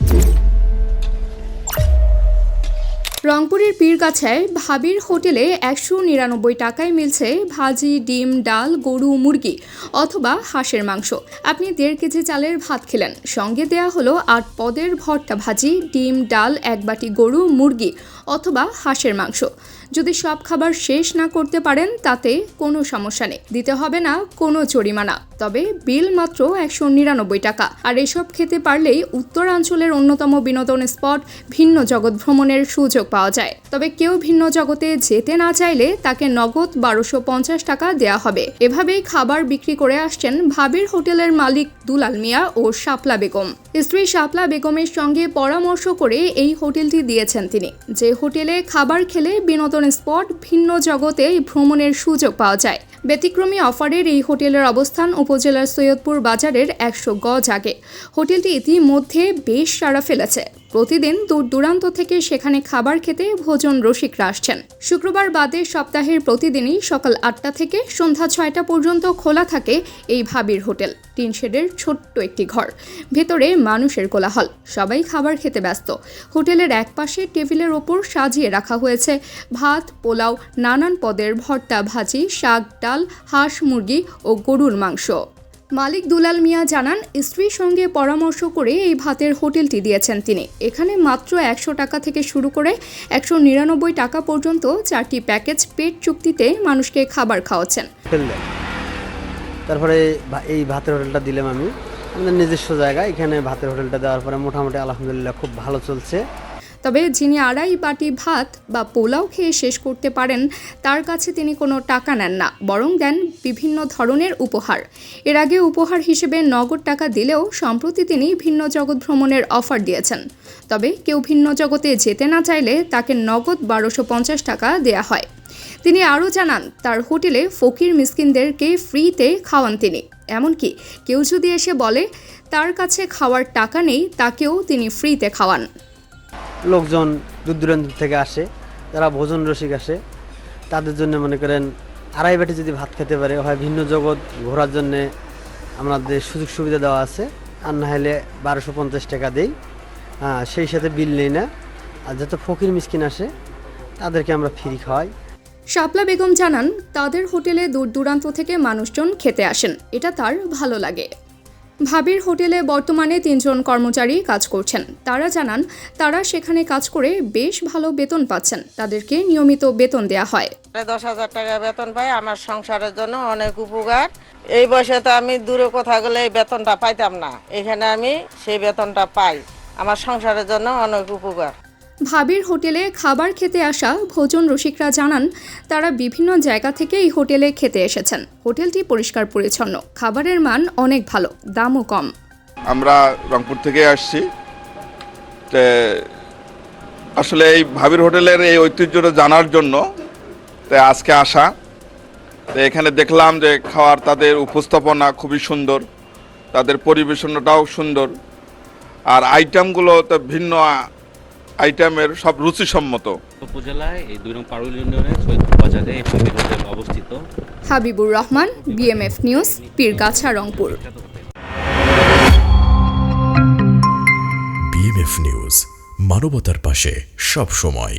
Thank you. রংপুরের পীরগাছায় ভাবির হোটেলে একশো নিরানব্বই টাকায় মিলছে ভাজি, ডিম, ডাল, গরু, মুরগি অথবা হাঁসের মাংস। আপনি দেড় কেজি চালের ভাত খেলেন। সঙ্গে দেয়া হলো আট পদের ভর্তা ভাজি, ডিম, ডাল, এক বাটি গরু, মুরগি অথবা হাঁসের মাংস। যদি সব খাবার শেষ না করতে পারেন, তাতে কোনো সমস্যা নেই। দিতে হবে না কোনো জরিমানা। তবে বিল মাত্র একশো নিরানব্বই টাকা। আর এসব খেতে পারলেই উত্তরাঞ্চলের অন্যতম বিনোদন স্পট ভিন্ন জগৎ ভ্রমণের সুযোগ পাওয়া যায়। তবে কেউ ভিন্ন জগতে যেতে না চাইলে তাকে নগদ বারোশো পঞ্চাশ টাকা দেয়া হবে। এভাবেই খাবার বিক্রি করে আসছেন ভাবির হোটেলের মালিক দুলাল মিয়া ও শাপলা বেগম। স্ত্রী শাপলা বেগমের সঙ্গে পরামর্শ করে এই হোটেলটি দিয়েছেন তিনি। যে হোটেলে খাবার খেলে বিনোদন স্পট ভিন্ন জগতে ভ্রমণের সুযোগ পাওয়া যায়। ব্যতিক্রমী অফারের এই হোটেলের অবস্থান উপজেলার সৈয়দপুর বাজারের একশো গজ আগে। হোটেলটি ইতিমধ্যে বেশ সাড়া ফেলেছে। প্রতিদিন দূর দূরান্ত থেকে সেখানে খাবার খেতে ভোজন রসিকরা আসছেন। শুক্রবার বাদে সপ্তাহের প্রতিদিনই সকাল আটটা থেকে সন্ধ্যা ছয়টা পর্যন্ত খোলা থাকে এই ভাবির হোটেল, টিন শেডের ছোট্ট একটি ঘর। ভেতরে মানুষের কোলাহল, সবাই খাবার খেতে ব্যস্ত। হোটেলের একপাশে টেবিলের ওপর সাজিয়ে রাখা হয়েছে ভাত, পোলাও, নানান পদের ভর্তা ভাজি, শাক, ডাল, হাঁস, মুরগি ও গরুর মাংস। মালিক দুলাল মিয়া জানান, স্ত্রীর সঙ্গে পরামর্শ করে এই ভাতের হোটেলটি দিয়েছেন তিনি। এখানে মাত্র একশো টাকা থেকে শুরু করে একশো নিরানব্বই টাকা পর্যন্ত চারটি প্যাকেজ পেট চুক্তিতে মানুষকে খাবার খাওয়াচ্ছেন। তারপরে এই ভাতের হোটেলটা দিলাম আমি। আমাদের নিজস্ব জায়গা, এখানে ভাতের হোটেলটা দেওয়ার পরে মোটামুটি আলহামদুলিল্লাহ খুব ভালো চলছে। তবে যিনি আড়াই বাটি ভাত বা পোলাও খেয়ে শেষ করতে পারেন, তার কাছে তিনি কোনো টাকা নেন না, বরং দেন বিভিন্ন ধরনের উপহার। এর আগে উপহার হিসেবে নগদ টাকা দিলেও সম্প্রতি তিনি ভিন্ন জগৎ ভ্রমণের অফার দিয়েছেন। তবে কেউ ভিন্ন জগতে যেতে না চাইলে তাকে নগদ বারোশো পঞ্চাশ টাকা দেয়া হয়। তিনি আরও জানান, তার হোটেলে ফকির মিসকিনদেরকে ফ্রিতে খাওয়ান তিনি। এমনকি কেউ যদি এসে বলে, তার কাছে খাওয়ার টাকা নেই, তাকেও তিনি ফ্রিতে খাওয়ান। লোকজন দূর দূরান্ত থেকে আসে, যারা ভোজন রসিক আসে, তাদের জন্য মনে করেন আড়াই বাটি যদি ভাত খেতে পারে, হয় ভিন্ন জগৎ ঘোরার জন্যে আমাদের সুযোগ সুবিধা দেওয়া আছে। আর না হলে বারোশো পঞ্চাশ টাকা দেই। হ্যাঁ সেই সাথে বিল নেই না। আর যত ফকির মিসকিন আসে, তাদেরকে আমরা ফ্রি খাওয়াই। শাপলা বেগম জানান, তাদের হোটেলে দূর দূরান্ত থেকে মানুষজন খেতে আসেন। এটা তার ভালো লাগে। ভাবির হোটেলে বর্তমানে তিনজন কর্মচারী কাজ করছেন। তারা জানান, তারা সেখানে কাজ করে বেশ ভালো বেতন পাচ্ছেন। তাদেরকে নিয়মিত বেতন দেয়া হয়। দশ হাজার টাকা বেতন পাই, আমার সংসারের জন্য অনেক উপকার। এই বয়সে তো আমি দূরে কোথাও গেলে এই বেতনটা পাইতাম না। এখানে আমি সেই বেতনটা পাই। আমার সংসারের জন্য অনেক উপকার। ভাবির হোটেলে খাবার খেতে আসা ভোজন রসিকরা জানান, তারা বিভিন্ন জায়গা থেকে এই হোটেলে খেতে এসেছেন। হোটেলটি পরিষ্কার পরিচ্ছন্ন। খাবারের মান অনেক ভালো, দামও কম। আমরা রংপুর থেকে আসছি। আসলে এই ভাবির হোটেলের এই ঐতিহ্যটা জানার জন্য আজকে আসা। তো এখানে দেখলাম যে খাওয়ার তাদের উপস্থাপনা খুবই সুন্দর, তাদের পরিবেশনাটাও সুন্দর। আর আইটেমগুলো তো ভিন্ন আইটেমের সব রুচিসম্মত। উপজেলায় এই দুই নং পারুল ইউনিয়নের সৈয়দপুর বাজারে এই হোটেল অবস্থিত। Habibur Rahman BMF news Pirgachha Rangpur. BMF news মানবতার পাশে সব সময়